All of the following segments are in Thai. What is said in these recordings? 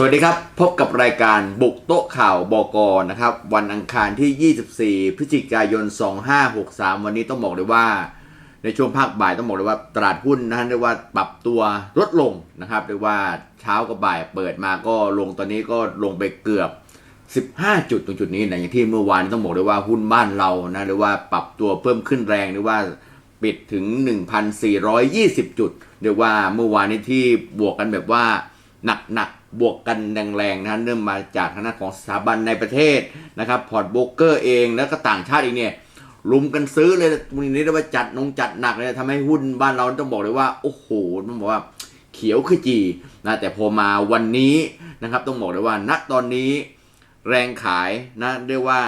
สวัสดีครับ พบกับรายการบุกโต๊ะข่าวบกนะครับ วันอังคารที่ 24 พฤศจิกายน 2563 วันนี้ต้องบอกเลยว่า ในช่วงภาคบ่ายต้องบอกเลยว่าตลาดหุ้นนะฮะเรียกว่าปรับตัวลดลงนะครับเรียกว่าเช้ากับบ่ายเปิดมาก็ลงตอนนี้ก็ลงไปเกือบ 15 จุดตรงจุดนี้นะอย่างที่เมื่อวานต้องบอกเลยว่าหุ้นบ้านเรานะเรียกว่าปรับตัวเพิ่มขึ้นแรงเรียกว่าปิดถึง 1,420 จุดเรียกว่าเมื่อวานนี้ที่บวกกันแบบว่าหนักๆ บวกกันแรงๆนะเริ่มมาจากทางด้านของสถาบันในประเทศนะครับพอร์ตโบกเกอร์เองแล้วก็ต่างชาติเองเนี่ยรุมกันซื้อเลยวันนี้เรียกว่าจัดนงจัดหนักเลยทำให้หุ้นบ้านเราต้องบอกเลยว่า โอ้โหต้องบอกว่าเขียวขจีนะแต่พอมาวันนี้นะครับ ต้องบอกเลยว่าณตอนนี้แรงขายนะเรียกว่า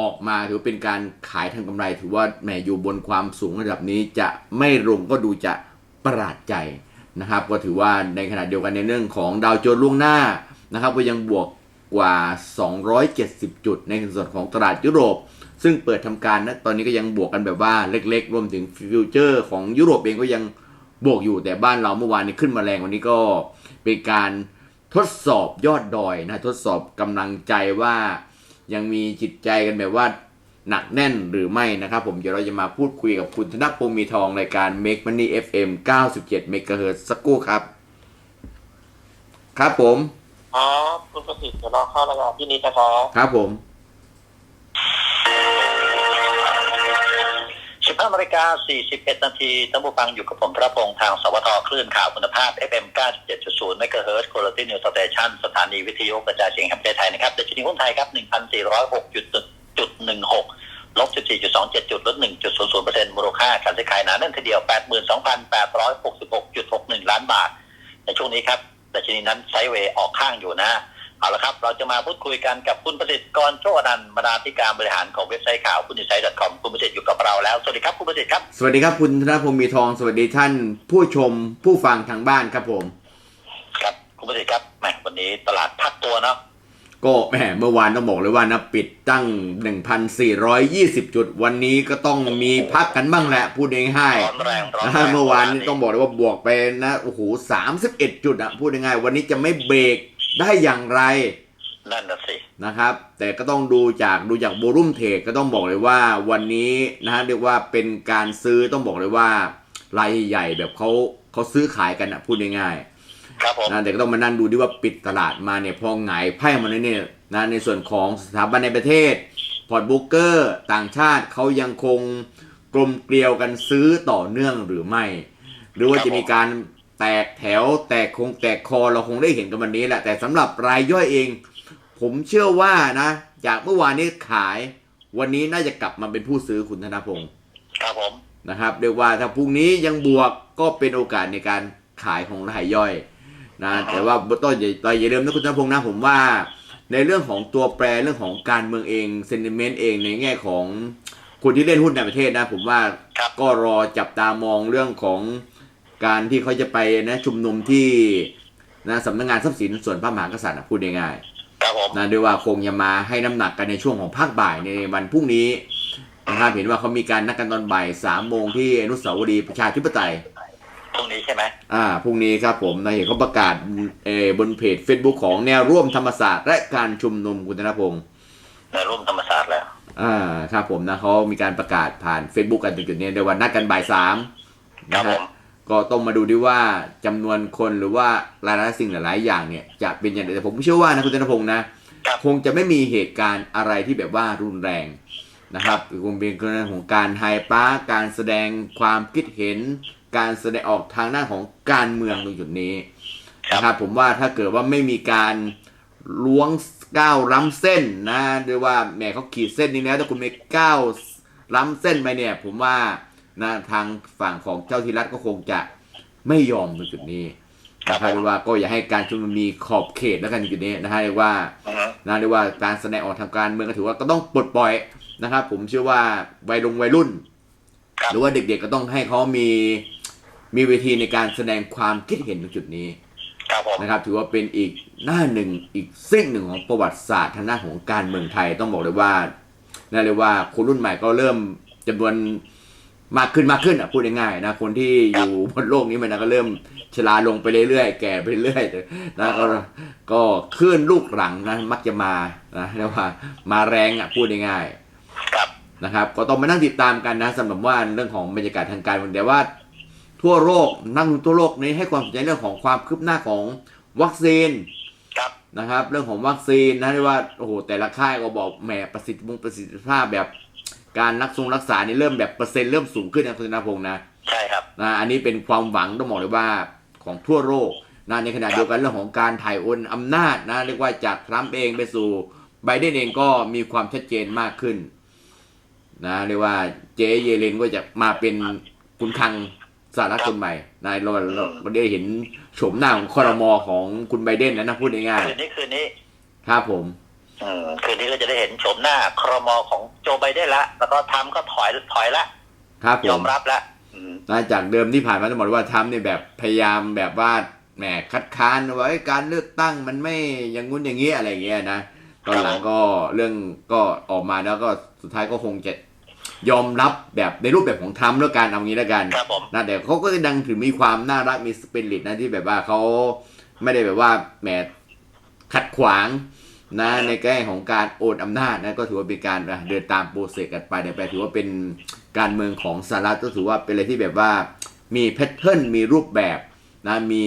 ออกมาถือเป็นการขายทางกำไร ถือว่าแหมอยู่บนความสูงระดับนี้จะไม่ลงก็ดูจะประหลาดใจ นะครับ ก็ถือว่าในขณะเดียวกันในเรื่องของดาวโจนส์ล่วงหน้านะครับก็ยังบวกกว่า 270 จุดในส่วนของตลาดยุโรป ซึ่งเปิดทำการนะตอนนี้ก็ยังบวกกันแบบว่าเล็กๆ รวมถึงฟิวเจอร์ของยุโรปเองก็ยังบวกอยู่แต่บ้านเราเมื่อวานนี้ขึ้นมาแรงวันนี้ก็เป็นการทดสอบยอดดอยนะทดสอบกำลังใจว่ายังมีจิตใจกันแบบว่า หนักแน่นหรือไม่นะครับผมเดี๋ยวเราจะมาพูดคุยกับคุณธนพงศ์มีทองรายการ Make Money FM 97 MHz สักครู่ครับ ครับผมครับคุณประสิทธิ์เดี๋ยวรอเข้ารายการพี่นิดนะครับครับผม 15นาฬิกา41 นาทีท่านผู้ฟังอยู่กับผมพระพงษ์ทางสวทคลื่นข่าวคุณภาพ FM 97.0เมกะเฮิร์ตโคโลตินิวสเตชันสถานีวิทยุกระจายเสียงแห่งประเทศไทยนะครับดัชนีหุ้นไทยครับ 1,406.16ลบ14.27จุดลด1.00%มูลค่าการซื้อขายหนาแน่นทีเดียว82,866.61ล้านบาท ในช่วงนี้ครับดัชนีนั้นไซด์เวย์ออกข้างอยู่นะเอาละครับ เราจะมาพูดคุยกันกับคุณประสิทธิ์กรโชคอนันต์บรรณาธิการบริหารของเว็บไซต์ข่าวคุณอินไซต์ .com คุณประสิทธิ์อยู่กับเราแล้ว สวัสดีครับคุณประสิทธิ์ครับ สวัสดีครับคุณธนพงศ์มีทอง สวัสดีท่าน ผู้ชมผู้ฟังทางบ้านครับผม ครับคุณประสิทธิ์ครับแหมวันนี้ตลาดพักตัวเนาะ ก็แหมเมื่อวานต้องบอกเลยว่านะปิดตั้ง 1,420 จุด วันนี้ก็ต้องมีพักกันบ้างแหละ พูดง่ายร้อนแรงร้อนๆนะแรฮะงเมื่อวานนี้ต้องบอกเลยว่าบวกไปนะโอ้โห31 จุดอะพูดง่ายๆวันนี้จะไม่เบรกได้อย่างไรนั่นน่ะสินะครับ แต่ก็ต้องดูจากดูจากโบลุ่มเทรดก็ต้องบอกเลยว่าวันนี้นะฮะเรียกว่าเป็นการซื้อต้องบอกเลยว่ารายใหญ่ๆแบบเขาเขาซื้อขายกันอะพูดง่ายๆ ครับผมนะแต่ก็ต้องมานั่งดูดิว่าปิดตลาดมาเนี่ยพอหงายไพ่มาเนี่ยนะในส่วนของสถาบันในประเทศ พอร์ตบุ๊กเกอร์ต่างชาติเขายังคงกลมเกลียวกันซื้อต่อเนื่องหรือไม่ หรือว่าจะมีการแตกแถวแตกคงแตกคอเราคงได้เห็นกันวันนี้แหละ แต่สำหรับรายย่อยเอง ผมเชื่อว่านะ จากเมื่อวานนี้ขาย วันนี้น่าจะกลับมาเป็นผู้ซื้อคุณธนพงศ์ครับผมนะครับเรียกว่าถ้าพรุ่งนี้ยังบวกก็เป็นโอกาสในการขายของรายย่อย นะแต่ว่าต้นอย่าต่อย่าลืมนะคุณธนพงศ์นะผมว่า ในเรื่องของตัวแปรเรื่องของการเมืองเองเซนติเมนต์เองในแง่ของคนที่เล่นหุ้นในประเทศนะ ผมว่าครับก็รอจับตามองเรื่องของการที่เขาจะไปนะชุมนุมที่นะสำนักงานทรัพย์สินส่วนพระมหากษัตริย์นะพูดง่ายๆครับผมนะด้วยว่าคงจะมาให้น้ำหนักกันในช่วงของภาคบ่ายในวันพรุ่งนี้นะครับเห็นว่าเขามีการนัดกันตอนบ่ายสามโมงที่อนุสาวรีย์ประชาธิปไตยพ รุ่งนี้ใช่ไหมอ่าพรุ่งนี้ครับผมนะเห็นเขาประกาศเออบนเพจ Facebook ของแนวร่วมธรรมศาสตร์และการชุมนุมคุณธนพงศ์ในร่วมธรรมศาสตร์แล้วอ่าครับผมนะเขามีการประกาศผ่าน Facebook กันจุดๆนี้ในวันนัดกันบ่ายสามครันะบผฮะมก็ต้องมาดูดิว่าจำนวนคนหรือว่าหลายๆสิ่งหลายๆอย่างเนี่ยจะเป็นอย่างไรแต่ผมเชื่อว่านะคุณธนพงศ์นะครับคงจะไม่มีเหตุการณ์อะไรที่แบบว่ารุนแรงนะครับคงเป็นเรื่องของการไฮปาร์การแสดงความคิดเห็น การแสดงออกทางด้านของการเมืองตรงจุดนี้นะครับผมว่าถ้าเกิดว่าไม่มีการล้วงก้าวล้ำเส้นนะหรือว่าแหมเขาขีดเส้นนี้แล้วถ้าคุณไม่ก้าวล้ำเส้นไปเนี่ย ผมว่านะทางฝั่งของเจ้าที่รัฐก็คงจะไม่ยอมตรงจุดนี้ครับนะครับเรียกว่าก็อย่าให้การชุมนุมมีขอบเขตแล้วกันจุดนี้นะฮะเรียกว่าอือฮึนะเรียกว่าการแสดงออกทางการเมืองก็ถือว่าก็ต้องปลดปล่อยนะครับ ผมเชื่อว่าวัยลงวัยรุ่นครับหรือว่าเด็กๆก็ต้องให้เขามี มีเวทีในการแสดงความคิดเห็นตรงจุดนี้ครับผมนะครับ ถือว่าเป็นอีกหน้าหนึ่งอีกสิ่งหนึ่งของประวัติศาสตร์ทางด้านของการเมืองไทยต้องบอกเลยว่าน่าเรียกว่าคนรุ่นใหม่ก็เริ่มจำนวนมากขึ้นมากขึ้นอะพูดง่ายๆนะคนที่อยู่บนโลกนี้มันนะก็เริ่มชราลงไปเรื่อยๆแก่ไปเรื่อยๆนะก็ก็คลื่นลูกหลังนะมักจะมานะเรียกว่ามาแรงอะพูดง่ายๆครับนะครับ ก็ต้องมานั่งติดตามกันนะสำหรับว่าเรื่องของบรรยากาศทางการเมืองแต่ว่า ทั่วโลกนั่งทั่วโลกนี้ให้ความสนใจเรื่องของความคืบหน้าของวัคซีนครับนะครับ เรื่องของวัคซีนนะที่ว่าโอ้โหแต่ละค่ายก็บอกแหมประสิทธิประสิทธิภาพแบบการรักษารักษานี่เริ่มแบบเปอร์เซ็นต์เริ่มสูงขึ้นนะคุณธนพงศ์นะใช่ครับนะอันนี้เป็นความหวังต้องบอกเลยว่าของทั่วโลกนะในขณะเดียวกันเรื่องของการถ่ายโอนอำนาจนะเรียกว่าจากทรัมป์เองไปสู่ไบเดนเองก็มีความชัดเจนมากขึ้นนะเรียกว่าเจเยเลนก็จะมาเป็นคุณคัง สหรัฐคนใหม่นายเราเราเราได้เห็นโฉมหน้าของคอรมอของคุณไบเดนนะนะพูดง่ายคืนนี้คืนนี้ๆครับผมอืมคืนนี้ก็จะได้เห็นโฉมหน้าครมของโจไบเดนละ แล้วก็ทำก็ถอยถอยละครับผยอมมรับละอืมนะจากเดิมที่ผ่านมาต้องบอกเลยว่าทรัมป์เนี่ยแบบพยายามแบบว่าแหมคัดค้านว่าเอ้ยการเลือกตั้งมันไม่อย่างงู้นอย่างนี้อะไรอย่างเงี้ยนะตอนหลังก็เรื่องก็ออกมาแล้วก็สุดท้ายก็คงจะ ยอมรับแบบในรูปแบบของทรัมป์แล้วกันเอางี้แล้วกันครับผมนะแต่เขาก็ดังถึงมีความน่ารักมีสปิริตนะที่แบบว่าเขาไม่ได้แบบว่าแหมขัดขวางนะในแง่ของการโอนอำนาจนะก็ถือว่าเป็นการอะเดินตามโปรเซสกันไปแต่ถือว่าเป็นการเมืองของสหรัฐก็ถือว่าเป็นอะไรที่แบบว่ามีแพทเทิร์นมีรูปแบบนะมี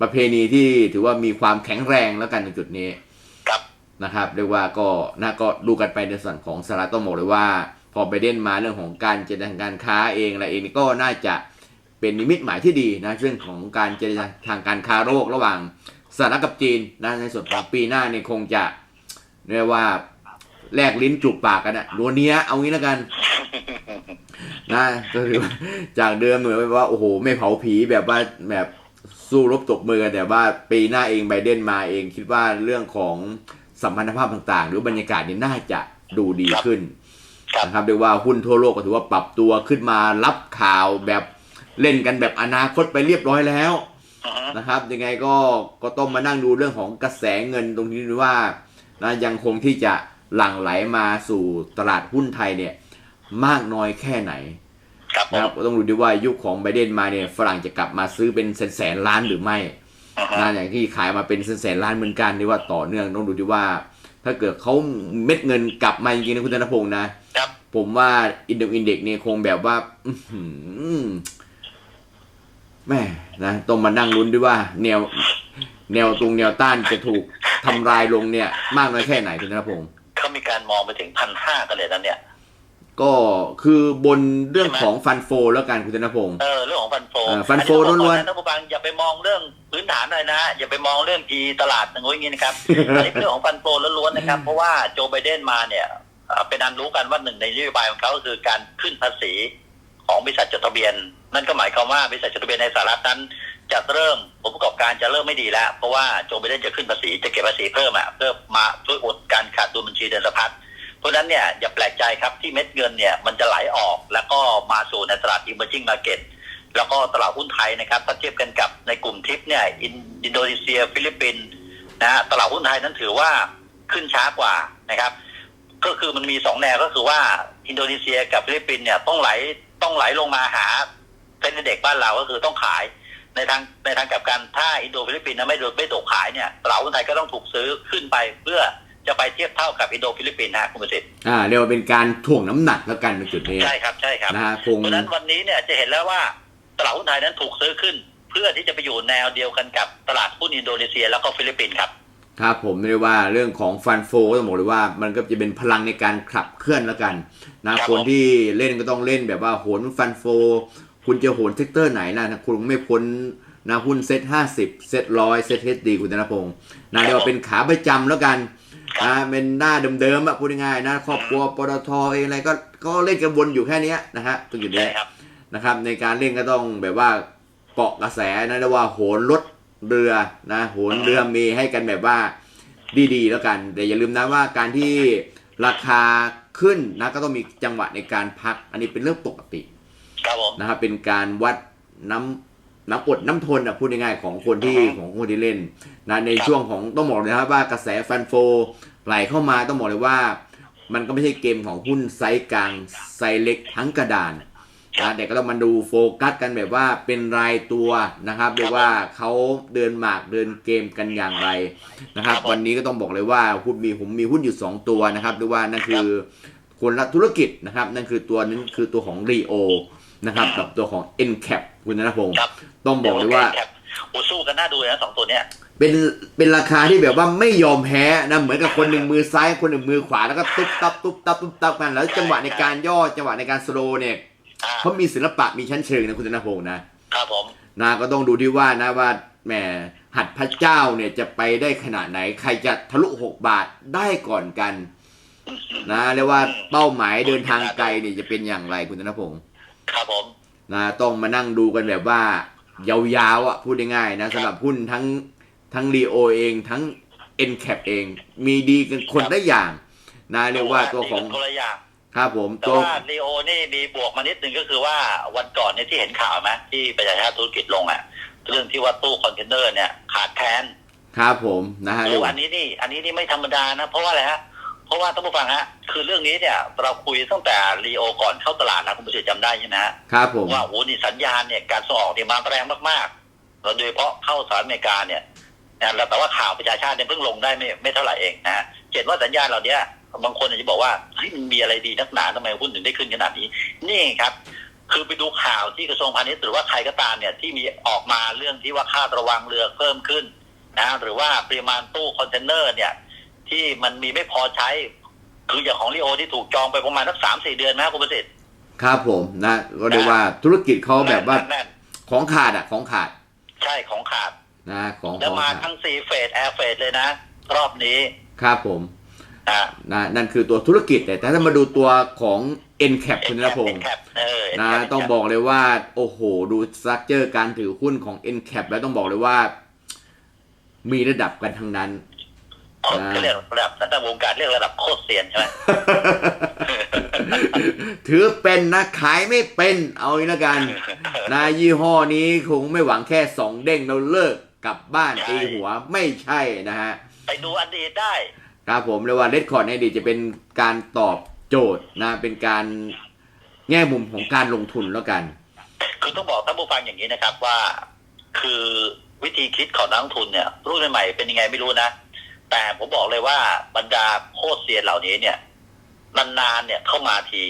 ประเพณีที่ถือว่ามีความแข็งแรงแล้วกันในจุดนี้ครับนะครับเรียกว่าก็นะก็ดูกันไปในส่วนของสหรัฐต้องบอกเลยว่า พอไบเดนมาเรื่องของการเจรจาทางการค้าเองอะไรเองก็น่าจะเป็นนิมิตหมายที่ดีนะเรื่องของการเจรจาทางการค้าโลกระหว่างสหรัฐกับจีนนะในส่วนของปีหน้าเนี่ยคงจะเรียกว่าแลกลิ้นจูบปากกันอะรัวเนี้ยเอางี้แล้วกันนะก็คือจากเดิมเหมือนว่าโอ้โห ไม่เผาผีแบบว่าแบบสู้รบตบมือกันแต่ว่าปีหน้าเองไบเดนมาเองคิดว่าเรื่องของสัมพันธภาพต่าง ๆ หรือบรรยากาศนี่น่าจะดูดีขึ้น นะครับเรียกว่าหุ้นทั่วโลกก็ถือว่าปรับตัวขึ้นมารับข่าวแบบเล่นกันแบบอนาคตไปเรียบร้อยแล้วอือฮึนะครับ ยังไงก็ก็ต้องมานั่งดูเรื่องของกระแสเงินตรงนี้ด้วยว่านะยังคงที่จะหลั่งไหลมาสู่ตลาดหุ้นไทยเนี่ยมากน้อยแค่ไหนครับผนะคมรับก็ต้องดูด้วยว่ายุคของไบเดนมาเนี่ยฝรั่งจะกลับมาซื้อเป็นแสนแสนๆล้านหรือไม่อือฮึนะอย่างที่ขายมาเป็นแสนแสนๆล้านเหมือนกันที่ว่าต่อเนื่องต้องดูด้วยว่า ถ้าเกิดเขาเม็ดเงินกลับมาจริงๆนะคุณธนพงศ์นะ ครับ ผมว่าอินเด็กอินเด็กเนี่ยคงแบบว่า อื้อหือแม่นะต้องมานั่งลุ้นด้วยว่า แนว แนวตรงแนวต้านจะถูกทำลายลงเนี่ย มากน้อยแค่ไหนคุณธนพงศ์เขามีการมองไปถึงพันห้ากันเลยนะเนี่ย ก็คือบนเรื่องของฟันโฟ แล้วกันคุณธนพงศ์เออเรื่องของฟันโฟเออฟันโฟล้วนๆๆท่านผู้ฟังอย่าไปมองเรื่องพื้นฐานเลยนะ อย่าไปมองเรื่องพีตลาดอย่างงี้นะครับอันนี้เป็นเรื่องของฟันโฟล้วนๆนะครับ เพราะว่าโจไบเดนมาเนี่ย เป็นอันรู้กันว่าหนึ่งในนโยบายของเขาก็คือการขึ้นภาษีของบริษัทจดทะเบียน นั่นก็หมายความว่าบริษัทจดทะเบียนในสหรัฐนั้นจะเริ่มผลประกอบการจะเริ่มไม่ดีแล้ว เพราะว่าโจไบเดนจะขึ้นภาษีจะเก็บภาษีเพิ่มอะเพื่อมาช่วยอุดการขาดดุลบัญชีเดินสะพัดเพราะนั้นเนี่ยอย่าแปลกใจครับที่เม็ดเงินเนี่ยมันจะไหลออกแล้วก็มาสู่ในตลาด emerging market แล้วก็ตลาดหุ้นไทยนะครับถ้าเทียบกันกับในกลุ่มทิปเนี่ยอินอินโดนีเซีย ฟิลิปปินส์นะฮะตลาดหุ้นไทยนั้นถือว่าขึ้นช้ากว่านะครับ ก็คือมันมีสองแนวก็คือว่าอินโดนีเซียกับฟิลิปปินส์เนี่ยต้องไหลต้องไหลลงมาหาเป็นเด็กบ้านเราก็คือต้องขาย ในทางในทางกลับกันถ้าอินโดฟิลิปปินส์นะไม่โดนไม่ตกขายเนี่ยตลาดหุ้นไทยก็ต้องถูกซื้อขึ้นไปเพื่อจะไปเทียบเท่ากับอินโดฟิลิปปินส์นะคุณประสิทธิ์อ่าเรียกว่าเป็นการถ่วงน้ำหนักแล้วกันในจุดนี้ใช่ครับใช่ครับนะฮะคงเพราะฉะนั้นวันนี้เนี่ยจะเห็นแล้วว่าตลาดหุ้นไทยนั้นถูกซื้อขึ้น เพื่อที่จะไปอยู่แนวเดียวกันกับตลาดหุ้นอินโดนีเซียแล้วก็ฟิลิปปินส์ครับ ครับผมเรียกว่าเรื่องของฟันโฟก็ต้องบอกเลยว่ามันก็จะเป็นพลังในการขับเคลื่อนแล้วกันนะครับคนที่เล่นก็ต้องเล่นแบบว่าโหนฟันโฟ คุณจะโหนเซกเตอร์ไหนนะคุณไม่พ้นนะหุ้นเซ็ตห้าสิบเซ็ตร้อยเซ็ตเฮดดีคุณธนพงศ์นะเรียกว่าเป็นขาประจำแล้วกันนะเป็นหน้าเดิมๆอะพูดง่ายๆนะครอบครัวปตทเองอะไรก็ก็เล่นกันวนอยู่แค่เนี้ยนะฮะตรงจุดใช่นี้ครับนะครับ ในการเล่นก็ต้องแบบว่าเกาะกระแสนะเรียกว่าโหนรถ เรือนะโหนเรือมีให้กันแบบว่าดีๆแล้วกัน แต่อย่าลืมนะว่าการที่ราคาขึ้นนะก็ต้องมีจังหวะในการพัก อันนี้เป็นเรื่องปกติครับผมนะครับเป็นการวัดน้ำน้ำอดน้ำทนอะพูดง่ายๆของคนที่อือฮึของคนที่เล่นนะในครับช่วงของต้องบอกเลยนะครับว่ากระแสฟันโฟไหลเข้ามาต้องบอกเลยว่า มันก็ไม่ใช่เกมของหุ้นไซส์กลางไซส์เล็กทั้งกระดานครับ นะแต่ก็ต้องมาดูโฟกัสกันแบบว่าเป็นรายตัวนะครับเรียกว่าเขาเดินหมากเดินเกมกันอย่างไรนะครับครับผมวันนี้ก็ต้องบอกเลยว่าหุ้นมีผมมีหุ้นอยู่ 2 ตัวนะครับเรียกว่านั่นคือคนละธุรกิจนะครับ นั่นคือตัวนั้นคือตัวของ r ีโอนะครับกับตัวของ NCAP คุณธนพงศ์ครับต้องบอกเลยว่าครับโอ้สู้กันน่าดูเลยนะสองตัวเนี้ยเป็นเป็นราคาที่แบบว่าไม่ยอมแพ้นะเหมือนกับคนหนึ่งมือซ้ายคนหนึ่งมือขวาแล้วก็ตุ๊บตับตุ๊บตับตุ๊บตับกันแล้วจังหวะในการย่อจังหวะในการสโลว์เนี่ย อ่าเขามีศิลปะมีชั้นเชิงนะคุณธนพงศ์นะครับผมนะก็ต้องดูที่ว่านะว่าแหมหัดพระเจ้าเนี่ยจะไปได้ขนาดไหน ใครจะทะลุ6บาทได้ก่อนกัน นะเรียกว่าเป้าหมายเดินทางไกลเนี่ยจะเป็นอย่างไรคุณธนพงศ์ครับผมนะต้องมานั่งดูกันแบบว่ายาวๆอะพูดง่ายๆนะสำหรับหุ้นทั้งทั้งรีโอเองทั้ง n c a p เอง มีดีกันคนละอย่าง นะเรียกว่าตัวของคนละอย่าง ครับผมแต่ตัวว่าลีโอนี่มีบวกมานิดนึงก็คือว่าวันก่อนเนี่ยที่เห็นข่าวไหมที่ประชาชาติธุรกิจลงอะ เรื่องที่ว่าตู้คอนเทนเนอร์เนี่ยขาดแคลนครับผมนะฮะโอ้เรียกอัว่านนี้นี่ อันนี้นี่ไม่ธรรมดานะ เพราะว่าอะไรฮะเพราะว่าท่านผู้ฟังฮะคือเรื่องนี้เนี่ย เราคุยตั้งแต่ลีโอก่อนเข้าตลาดนะคุณผู้ชมจำได้ใช่ไหมฮะครับผมว่าโอ้นี่สัญญาณเนี่ยการส่งออกเนี่ยมาแรงมากๆแล้วโดยเฉพาะเข้าสหรัฐอเมริกาเนี่ยนะแล้วแต่ว่าข่าวประชาชาติเนี่ยเพิ่งลงได้ไม่ไม่เท่าไหร่เองนะฮะเห็นว่าสัญญาณเหล่านี้ บางคนอาจจะบอกว่าเฮ้ยมันมีอะไรดีนักหนาทำไมหุ้นถึงได้ขึ้นขนาดนี้ นี่ครับ คือไปดูข่าวที่กระทรวงพาณิชย์หรือว่าใครก็ตามเนี่ยที่มีออกมาเรื่องที่ว่าค่าระวังเรือเพิ่มขึ้นนะหรือว่าปริมาณตู้คอนเทนเนอร์เนี่ย ที่มันมีไม่พอใช้ คืออย่างของลีโอที่ถูกจองไปประมาณสักสามสี่เดือนนะคุณประสิทธิ์ครับผมนะก็เรียกว่าธุรกิจเขาแบบว่าแน่นของขาดอะของขาดๆใช่ของขาดนะ ของแล้วของมาขาดทั้งซีเฟสแอร์เฟสเลยนะ รอบนี้ ครับผมอ่า นะนั่นคือตัวธุรกิจแต่ถ้ามาดูตัวของ n c a p คุณธนพงศ์แคปเออนะ Encap ต้องบอกเลยว่า โอ้โห ดูสตรัคเจอร์การถือหุ้นของ n c a p แล้วต้องบอกเลยว่า มีระดับกันทั้งนั้นเขาเรียกระดับสันตวงการเรียกระดับโคตรเซียนใช่ไหมถือเป็นนะขายไม่เป็น เอาอีกแล้วกันนะยี่ห้อนี้คงไม่หวังแค่สองเด้งแล้วเลิกกลับบ้านใช่ตีหัวไม่ใช่นะฮะ ไปดูอดีตได้ ครับผมเรียกว่าเลดคอร์ดในอดีตจะเป็นการตอบโจทย์นะ เป็นการแง่มุมของการลงทุนแล้วกัน คือต้องบอกท่านผู้ฟังอย่างนี้นะครับว่า คือวิธีคิดของนักลงทุนเนี่ยรุ่นใหม่ๆเป็นยังไงไม่รู้นะ แต่ผมบอกเลยว่าบรรดาโคตรเซียนเหล่านี้เนี่ยนานๆเนี่ยเข้ามาที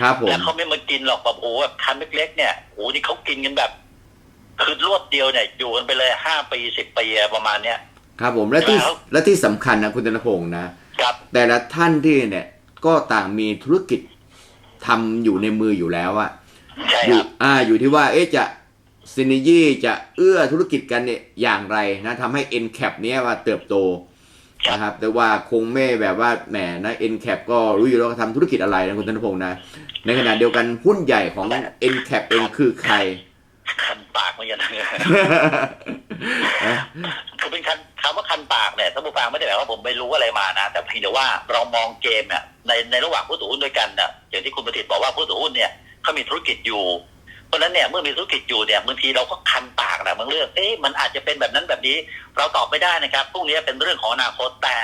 ครับผมแล้วเขาไม่มากินหรอกแบบโอ้โหแบบคันเล็กๆเนี่ยโอ้โหนี่เขากินกันแบบ คือรวดเดียวเนี่ยอยู่กันไปเลยห้าปีสิบปีอะประมาณเนี้ย ครับผมและที่แล้วและที่สำคัญนะคุณธนพงศ์นะ ครับ แต่ละท่านที่เนี่ยก็ต่างมีธุรกิจทำอยู่ในมืออยู่แล้วอะใช่อคยู่รับ อ่าอยู่ที่ว่าเอ๊ะจะซินยีจะเอื้อธุรกิจกันเนี่ยอย่างไรนะทำให้ n c a p เนี้ยว่าเติบโตนะครับ แต่ว่าคงไม่แบบว่าแหมนะ n c a p ก็รู้อยู่แล้วว่าทำธุรกิจอะไรนะคุณธนพงศ์นะ ในขณะเดียวกันหุ้นใหญ่ของ n c a p เองคือใคร คันปากเหมือนกันคือเป็นคันคำว่าคันปากเนี่ยท่านผู้ฟังไม่ได้แปลว่าผมไปรู้อะไรมานะ แต่เพียงแต่ว่าเรามองเกมเนี่ยในในระหว่างผู้ถือหุ้นด้วยกันเนี่ยอย่างที่คุณประสิทธิ์บอกว่าผู้ถือหุ้นเนี่ยเขามีธุรกิจอยู่ เพราะฉะนั้นเนี่ยเมื่อมีธุรกิจอยู่เนี่ยบางทีเราก็คันปากนะบางเรื่องเอ๊ะมันอาจจะเป็นแบบนั้นแบบนี้ เราตอบไม่ได้นะครับพวกนี้เป็นเรื่องของอนาคตแต่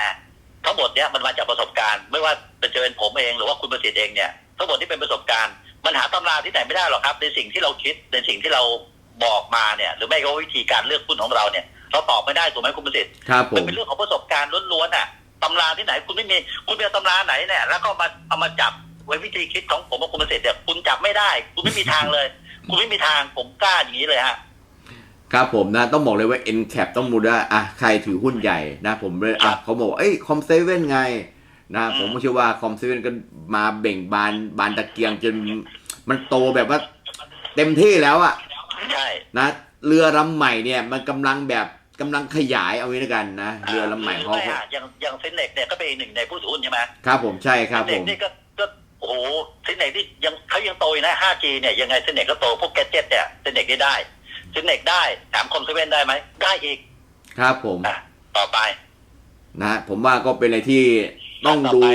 ทั้งหมดเนี่ยมันมาจากประสบการณ์ ไม่ว่าจะเป็นผมเองหรือว่าคุณประสิทธิ์เองเนี่ยทั้งหมดที่เป็นประสบการณ์ มันหาตำราที่ไหนไม่ได้หรอกครับ ในสิ่งที่เราคิดในสิ่งที่เราบอกมาเนี่ยหรือไม่ก็วิธีการเลือกหุ้นของเราเนี่ย เราตอบไม่ได้ถูกไหมคุณประสิทธิ์ครับผมันมเป็นเรื่องของประสบการณ์ล้วนๆอะตำราที่ไหนคุณไม่มีคุณมีตำราไหนเนี่ยแล้วก็มาเอามาจับไว้วิธีคิดของผมกับคุณประสิทธิ์เนี่ยคุณจับไม่ได้ คุณไม่มีทางเลย คุณไม่มีทางผมกล้าอย่างนี้เลยฮะ ครับผมนะต้องบอกเลยว่า n c a p ต้องมูว่าอะใครถือหุ้นใหญ่นะผมเลยอะเขาบอกว่าเอ้ยคอมเซเว่นไง นะอืมผมก็เชื่อว่าคอมเซเว่นก็มาเบ่งบานบานตะเกียงจนมันโตแบบว่า เต็มที่แล้วอะใช่นะเรือลำใหม่เนี่ยมันกำลังแบบกำลังขยายเอาไว้ด้วยกันนะเรือลำใหม่เขาไม่อะอย่างอย่างเซนเน็กเนี่ยก็เป็นอีกหนึ่งในผู้ถือหุ้นใช่ไหมครับผมใช่ครับเซนผเน็กมนี่ก็ก็โอ้โหเซนเน็กที่ยังเขายังโตอยู่นะ 5G เนี่ยยังไงเซนเน็กก็โตพวกแกดเจ็ตเนี่ยเซนเน็กได้ได้เซนเน็กได้ถามคอมเซเว่นได้ไหมได้อีก ครับผมอะต่อไปนะผมว่าก็เป็นอะไรที่ ต้องต่อดูไป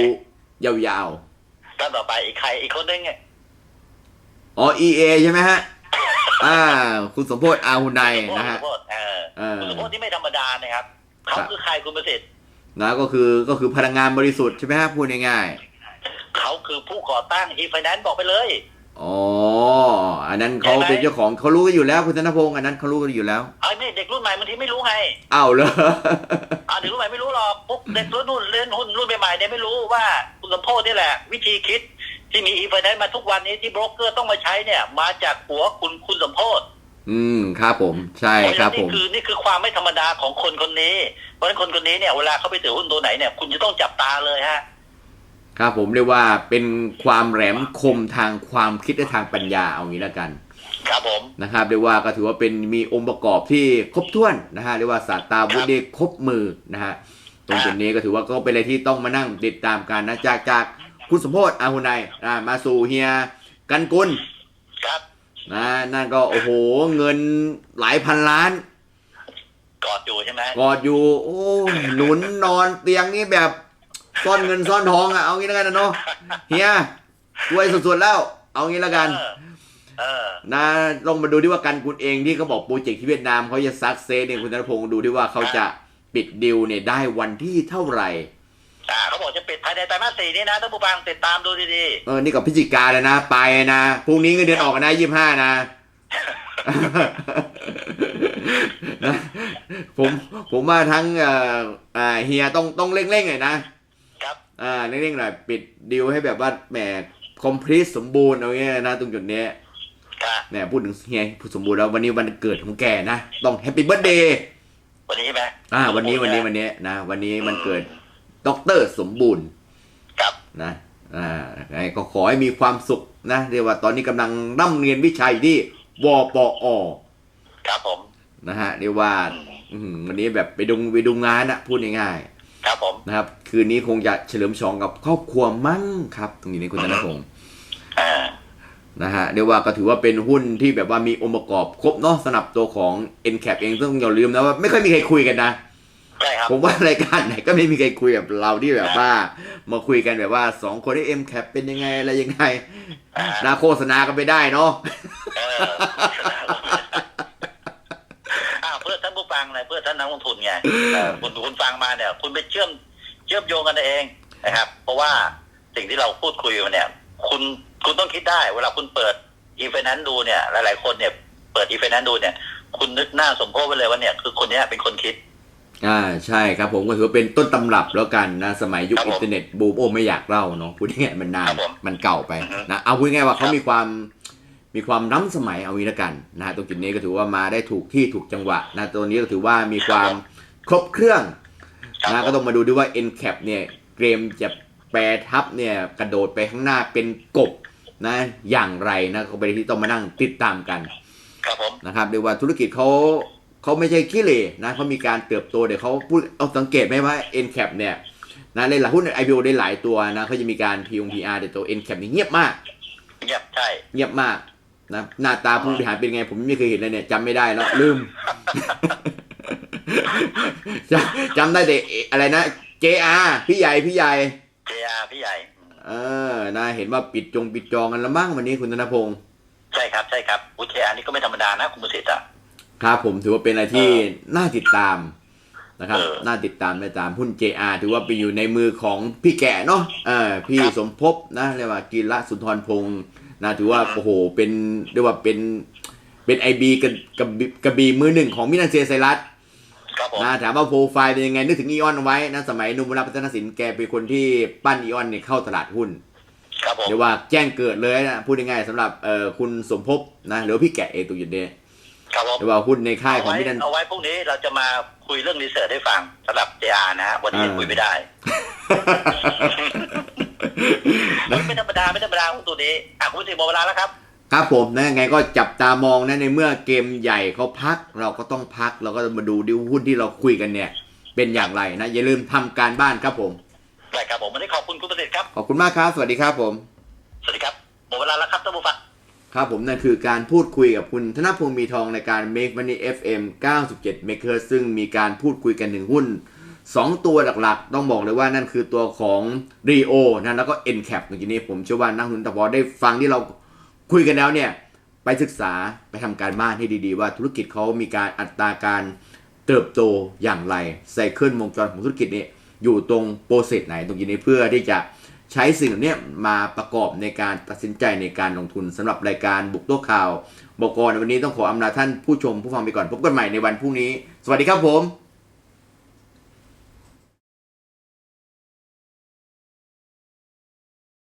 ยาวท่านต่อไปอีกใครอีกคนนึงเนี่ยๆอ๋อ EA ใช่ไหมฮะ อ่า คุณสมโพศอาหุไนยนะฮะคุณสุพจน์เออเออคุณสุพจน์ที่ไม่ธรรมดานะครับ เขาครับคือใครคุณประสิทธิ์นะก็คือก็คือพลังงานบริสุทธิ์ใช่ไหมฮะพูดง่ายเขาคือผู้ก่อตั้ง e-finance บอกไปเลยๆอ๋อ อันนั้นเขาใช่ไหมเป็นเจ้าของเขารู้กันอยู่แล้วคุณธนพงศ์อันนั้นเขารู้กันอยู่แล้วไอ้นี่ เด็กรุ่นใหม่บางทีไม่รู้ไงอ้าวเลยอ่าเด็กรุ่นใหม่ไม่รู้หรอกปุ๊บเด็กรุ่นนู่นเล่นหุ้นรุ่นใหม่ๆเนี่ยไม่รู้ว่าคุณสมโพธินี่แหละ วิธีคิดที่มีอีเฟนมาทุกวันนี้ที่โบรกเกอร์ต้องมาใช้เนี่ย มาจากหัวคุณคุณสมโพธิอืมครับผม ใช่เพราะคฉะรันั้บนผนี่มคือนี่คือความไม่ธรรมดาของคนคนนี้ เพราะฉะนั้นคนคนนี้เนี่ยเวลาเขาไปถือหุ้นตัวไหนเนี่ยคุณจะต้องจับตาเลยฮะครับผมเรียกว่าเป็นความแหลมคมทางความคิดและทางปัญญาเอางี้แล้วกัน ครับผมนะครับเรียกว่าก็ถือว่าเป็นมีองค์ประกอบที่ครบถ้วนนะฮะเรียกว่าศาสตราวุธได้ครบมือนะฮะตรงจุดนี้ก็ถือว่าก็เป็นอะไรที่ต้องมานั่งติดตามกันนะจากจากคุณสมโพศอาหุนายอ่ามาสู่เฮียกันกุลครับนะนั่นก็โอ้โหเงินหลายพันล้าน กอดอยู่ใช่ไหมกอดอยู่ โอ้ยหนุนนอนเตียงนี่แบบซ่อนเงินซ่อนทองอะเอางี้แล้วกันนะเนาะเฮียรวยสุดๆแล้ว เอางี้แล้วกันเออเออ นะลองมาดูที่ว่ากันกุลเองที่เขาบอกโปรเจกต์ที่เวียดนามเขาจะซักเซสเนี่ยคุณธนพงศ์ดูที่ว่าเขาจะปิดดิวเนี่ยได้วันที่เท่าไหร่อ่าเขาบอกจะปิดภายในไตรมาสสี่นี้นะท่านผู้ฟังติดตามดูดีเออนี่กับพิจิกาเลยนะไปนะพรุ่งนี้เงินเดือนออกนะยี่ห้านะนะผมผมว่าทั้งเอ่ออ่าเฮียต้องต้องเร่งๆหน่อยนะๆครับอ่าเร่งๆหน่อยปิดดิวให้แบบว่าแหมคอมพลีทสมบูรณ์เอาเงี้ยนะตรงจุดเนี้ยครับ แหมพูดถึงเฮียพูดสมบูรณ์แล้ววันนี้วันเกิดของแกนะต้องแฮปปี้เบิร์ดเดย์วันนี้ใช่ไหมอ่า วันนี้วันนี้วันนี้นะวันนี้มันเกิดด็อกเตอร์สมบูรณ์ครับนะอ่าไงก็ขอให้มีความสุขนะเรียกว่าตอนนี้กำลังร่ำเรียนวิชาอยู่ที่วปอครับผมนะฮะเรียกว่าอื้อหือวันนี้แบบไปดูไปดูงานนะพูดง่ายครับผมๆนะครับ คืนนี้คงจะเฉลิมฉลองกับครอบครัวมั้งครับ ตรงนี้นี่คุณธนพงศ์อ่า นะฮะเรียกว่าก็ถือว่าเป็นหุ้นที่แบบว่ามีองค์ประกอบครบเนาะสำหรับตัวของ n c a p เองต้องอย่าลืมนะว่าไม่ค่อยมีใครคุยกันนะใช่ครับผมว่ารายการไหนก็ไม่มีใครคุยแบบเราที่แบบว่า มาคุยกันแบบว่าสองคนได้ M cap เป็นยังไงอะไรยังไงอ่านาโฆษณากันไปได้เนาะเอออ่าเพื่อท่านผู้ฟังนะเพื่อท่านนักลงทุนไงเออคุณคุณฟังมาเนี่ย คุณไปเชื่อมเชื่อมโยงกันเองนะครับ เพราะว่าสิ่งที่เราพูดคุยมาเนี่ย คุณ คุณต้องคิดได้ เวลาคุณเปิดอีเฟนันดูเนี่ย หลายๆคนเนี่ยเปิดอีเฟนันดูเนี่ย คุณนึกหน้าสมโพธิไว้เลยว่าเนี่ยคือคนเนี้ยเป็นคนคิด อ่าใช่ครับผมก็ถือว่าเป็นต้นตำรับแล้วกันนะ สมัยยุคครับผมอินเทอร์เน็ตบูมโอ้ไม่อยากเล่าเนาะพูดง่ายๆมันนานครับผมมันเก่าไปอือฮึนะเอาพูดง่ายๆว่าเขาครับมีความมีความล้ำสมัยเอางี้ละกันนะฮะตรงจุดนี้ก็ถือว่ามาได้ถูกที่ถูกจังหวะนะตัวนี้ก็ถือว่ามีความครบเครื่องครับนะผมก็ต้องมาดูด้วยว่า n cap เนี่ยเกมจะแปรทับเนี่ยกระโดดไปข้างหน้าเป็นกบ นะ อย่างไรนะก็เป็นที่ต้องมานั่งติดตามกันครับผมนะครับเรียกว่าธุรกิจเขาเขาไม่ใช่ขี้เหร่นะเขามีการเติบโตเดี๋ยวเขาพูดเอาสังเกตไหมว่า n cap เนี่ยนะในหลายหุ้น IPO ได้หลายตัวนะเขาจะมีการ PR PR แต่ตัว n cap นี่เงียบมากเงียบใช่เงียบมากนะหน้าตาผู้บริหารเป็นไง ผมไม่เคยเห็นเลยเนี่ยจำไม่ได้แล้วลืมจำจำได้แต่เออะไรนะ JR พี่ใหญ่พี่ใหญ่เจียพี่ใหญ่ เออนะเห็นว่าปิดจงปิดจองกันแล้วมั้งวันนี้คุณธนพงศ์ใช่ครับใช่ครับอุทยานนี่ก็ไม่ธรรมดานะคุณประสิทธิ์อะครับผมถือว่าเป็นอะไรที่เออน่าติดตามนะครับเออน่าติดตามน่าติดตามหุ้น JR ถือว่าไปอยู่ในมือของพี่แก่เนาะเออพี่ครับสมภพนะเรียกว่ากีระสุนทรพงศ์นะถือว่าโอ้โหเป็นเรียกว่าเป็นเป็นไอบีกับกับกระบีมือหนึ่งของมินันเซียไซรัส ครับผมนะถามว่าโปรไฟล์เป็นยังไงนึกถึงอีออนไว้นะสมัยหนุ่มรัพัฒนศิลป์แกเป็นคนที่ปั้นอีออนเนี่ยเข้าตลาดหุ้นครับผมเรียกว่าแจ้งเกิดเลยนะพูดง่ายๆสำหรับเอ่อคุณสมภพนะหรือว่าพี่แกะเองตัวอยู่เนี่ยครับผมเรียกว่าหุ้นในค่ายเอาของไว้มินันเอาไว้พรุ่งนี้เราจะมาคุยเรื่องรีเสิร์ชให้ฟังสำหรับ JR นะฮะวันนี้ยังอ่าคุยไม่ได้ไม่ธรรมดาไม่ธรรมดาของตัวนี้อะคุณสิหมดเวลาแล้วครับ ครับผมนะยังไงก็จับตามองนะในเมื่อเกมใหญ่เขาพัก เราก็ต้องพักเราก็มาดูดิหุ้นที่เราคุยกันเนี่ย เป็นอย่างไรนะ อย่าลืมทำการบ้านครับผมได้ครับผมวันนี้ขอบคุณคุณประสิทธิ์ครับขอบคุณมากครับ สวัสดีครับผม สวัสดีครับหมดเวลาแล้วครับท่านผู้ฟังครับผมนั่นคือการพูดคุยกับคุณธนพงศ์มีทองในการ Make Money FM 97 Maker ซึ่งมีการพูดคุยกันถึงหุ้น 2 ตัวหลักๆ ต้องบอกเลยว่านั่นคือตัวของ Rio นะแล้วก็ NCAP เมื่อกี้นี้ผมเชื่อว่านักลงทุนตะพอได้ฟังที่เรา คุยกันแล้วเนี่ยไปศึกษาไปทำการบ้านให้ดีๆ ว่าธุรกิจเขามีการอัตราการเติบโตอย่างไรไซเคิลวงจรของธุรกิจนี้อยู่ตรงโปรเซสไหนตรงนี้เพื่อที่จะใช้สิ่งเหล่านี้มาประกอบในการตัดสินใจในการลงทุนสำหรับรายการบุกโต๊ะข่าวบอกในวันนี้ต้องขออำลาท่านผู้ชมผู้ฟังไปก่อนพบกันใหม่ในวันพรุ่งนี้ สวัสดีครับผม